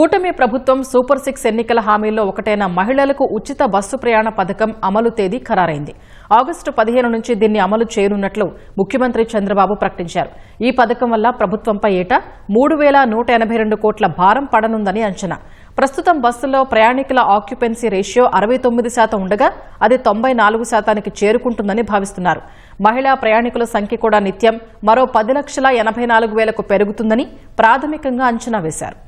కూటమి ప్రభుత్వం super six ఎన్నికల హామీల్లో ఒకటైన మహిళలకు ఉచిత బస్సు ప్రయాణ పథకం అమలు తేదీ ఖరారైంది. ఆగస్టు పదిహేను నుంచి దీన్ని అమలు చేయనున్నట్లు ముఖ్యమంత్రి చంద్రబాబు ప్రకటించారు. ఈ పథకం వల్ల ప్రభుత్వంపై ఏటా మూడు వేల నూట ఎనభై రెండు కోట్ల భారం పడనుందని అంచనా. ప్రస్తుతం బస్సుల్లో ప్రయాణికుల ఆక్యుపెన్సీ రేషియో అరవై తొమ్మిది శాతం ఉండగా అది తొంభై నాలుగు శాతానికి చేరుకుంటుందని భావిస్తున్నారు. మహిళా ప్రయాణికుల సంఖ్య కూడా నిత్యం మరో పది లక్షల ఎనభై నాలుగు వేలకు పెరుగుతుందని ప్రాథమికంగా అంచనా వేశారు.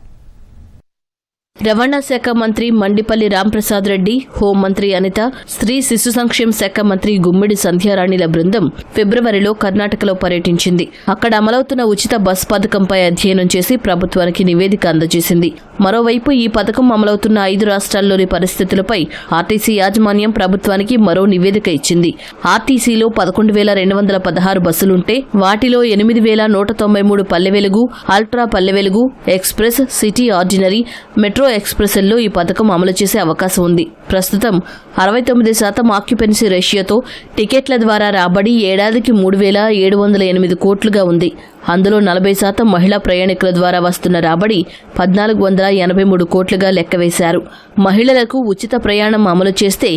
రవాణా శాఖ మంత్రి మండిపల్లి రాంప్రసాద్ రెడ్డి హోంమంత్రి అనిత స్త్రీ శిశు సంక్షేమ శాఖ మంత్రి గుమ్మిడి సంధ్యారాణిల బృందం ఫిబ్రవరిలో కర్ణాటకలో పర్యటించింది. అక్కడ అమలవుతున్న ఉచిత బస్ పథకంపై అధ్యయనం చేసి ప్రభుత్వానికి నివేదిక అందజేసింది. మరోవైపు ఈ పథకం అమలవుతున్న ఐదు రాష్ట్రాల్లోని పరిస్థితులపై ఆర్టీసీ యాజమాన్యం ప్రభుత్వానికి మరో నివేదిక ఇచ్చింది. ఆర్టీసీలో పదకొండు వేల రెండు వందల పదహారు బస్సులుంటే వాటిలో ఎనిమిది వేల నూట తొంభై మూడు పల్లె Velugu ultra Palle Velugu express city ordinary metro metro ఎక్స్ప్రెస్ల్లో ఈ పథకం అమలు చేసే అవకాశం ఉంది. ప్రస్తుతం అరవై తొమ్మిది శాతం ఆక్యుపెన్సీ రేషియోతో టికెట్ల ద్వారా రాబడి ఏడాదికి మూడు వేల ఏడు వందల ఎనిమిది కోట్లుగా ఉంది. అందులో నలభై శాతం మహిళా ప్రయాణికుల ద్వారా వస్తున్న రాబడి పద్నాలుగు వందల ఎనభై మూడు కోట్లుగా లెక్కవేశారు మహిళలకు ఉచిత ప్రయాణం అమలు చేస్తే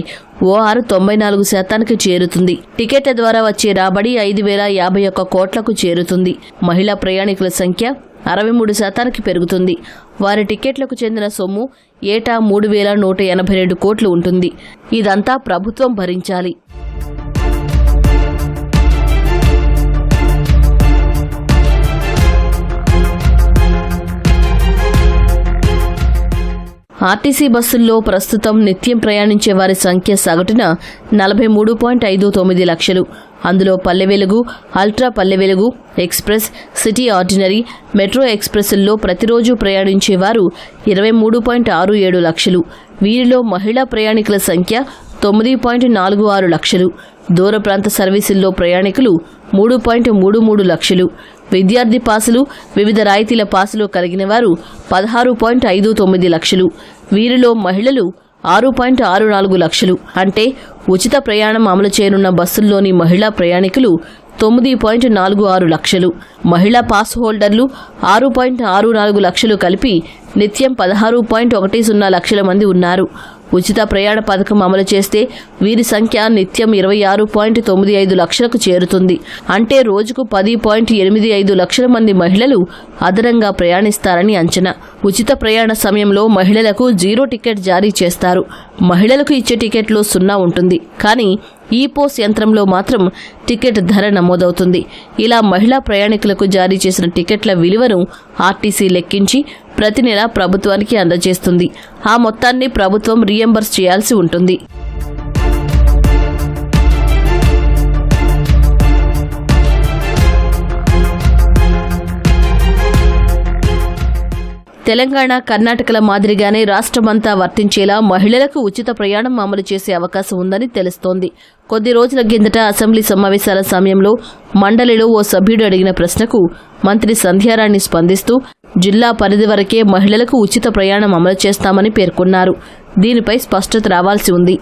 ఓఆర్ తొంభై నాలుగు శాతానికి చేరుతుంది. టికెట్ల ద్వారా వచ్చే రాబడి ఐదు వేల యాభై ఒక్క కోట్లకు చేరుతుంది. మహిళా ప్రయాణికుల సంఖ్య అరవై మూడు శాతానికి పెరుగుతుంది. వారి టికెట్లకు చెందిన సొమ్ము ఏటా మూడు వేల నూట ఎనభై రెండు కోట్లు ఉంటుంది. ఇదంతా ప్రభుత్వం భరించాలి. ఆర్టీసీ బస్సుల్లో ప్రస్తుతం నిత్యం ప్రయాణించే వారి సంఖ్య సగటున నలభై మూడు పాయింట్ ఐదు తొమ్మిది లక్షలు. అందులో పల్లె Velugu ultra Palle Velugu express city ordinary metro ఎక్స్ప్రెస్ల్లో ప్రతిరోజు ప్రయాణించేవారు ఇరవై మూడు పాయింట్ ఆరు ఏడు లక్షలు. వీరిలో మహిళా ప్రయాణికుల సంఖ్య తొమ్మిది పాయింట్ నాలుగు ఆరు లక్షలు. దూర ప్రాంత సర్వీసుల్లో ప్రయాణికులు మూడు పాయింట్ మూడు మూడు లక్షలు. విద్యార్థి పాసులు వివిధ రాయితీల పాసులు కలిగిన వారు పదహారు పాయింట్ ఐదు తొమ్మిది లక్షలు. వీరిలో మహిళలు ఆరు పాయింట్ ఆరు నాలుగు లక్షలు. అంటే ఉచిత ప్రయాణం అమలు చేయనున్న బస్సుల్లోని మహిళా ప్రయాణికులు తొమ్మిది పాయింట్ నాలుగు ఆరు లక్షలు. మహిళా పాస్ హోల్డర్లు ఆరు పాయింట్ ఆరు నాలుగు లక్షలు కలిపి నిత్యం పదహారు పాయింట్ ఒకటి సున్నా లక్షల మంది ఉన్నారు. ఉచిత ప్రయాణ పథకం అమలు చేస్తే వీరి సంఖ్య నిత్యం ఇరవై ఆరు పాయింట్ తొమ్మిది ఐదు లక్షలకు చేరుతుంది. అంటే రోజుకు పది పాయింట్ ఎనిమిది ఐదు లక్షల మంది మహిళలు అదనంగా ప్రయాణిస్తారని అంచనా. ఉచిత ప్రయాణ సమయంలో మహిళలకు జీరో టికెట్ జారీ చేస్తారు. మహిళలకు ఇచ్చే టికెట్లో సున్నా ఉంటుంది. కానీ ఈ పోస్ యంత్రంలో మాత్రం టికెట్ ధర నమోదవుతుంది. ఇలా మహిళా ప్రయాణికులకు జారీ చేసిన టికెట్ల విలువను ఆర్టీసీ లెక్కించి ప్రతి నెల ప్రభుత్వానికి అందజేస్తుంది. ఆ మొత్తాన్ని ప్రభుత్వం రీఎంబర్స్ చేయాల్సి ఉంటుంది. తెలంగాణ కర్ణాటకల మాదిరిగానే రాష్ట్రమంతా వర్తించేలా మహిళలకు ఉచిత ప్రయాణం అమలు చేసే అవకాశం ఉందని తెలుస్తోంది. కొద్ది రోజుల కిందట అసెంబ్లీ సమావేశాల సమయంలో మండలిలో ఓ సభ్యుడు అడిగిన ప్రశ్నకు మంత్రి సంధ్యారాణి స్పందిస్తూ జిల్లా పరిధి వరకే మహిళలకు ఉచిత ప్రయాణం అమలు చేస్తామని పేర్కొన్నారు. దీనిపై స్పష్టత రావాల్సి ఉంది.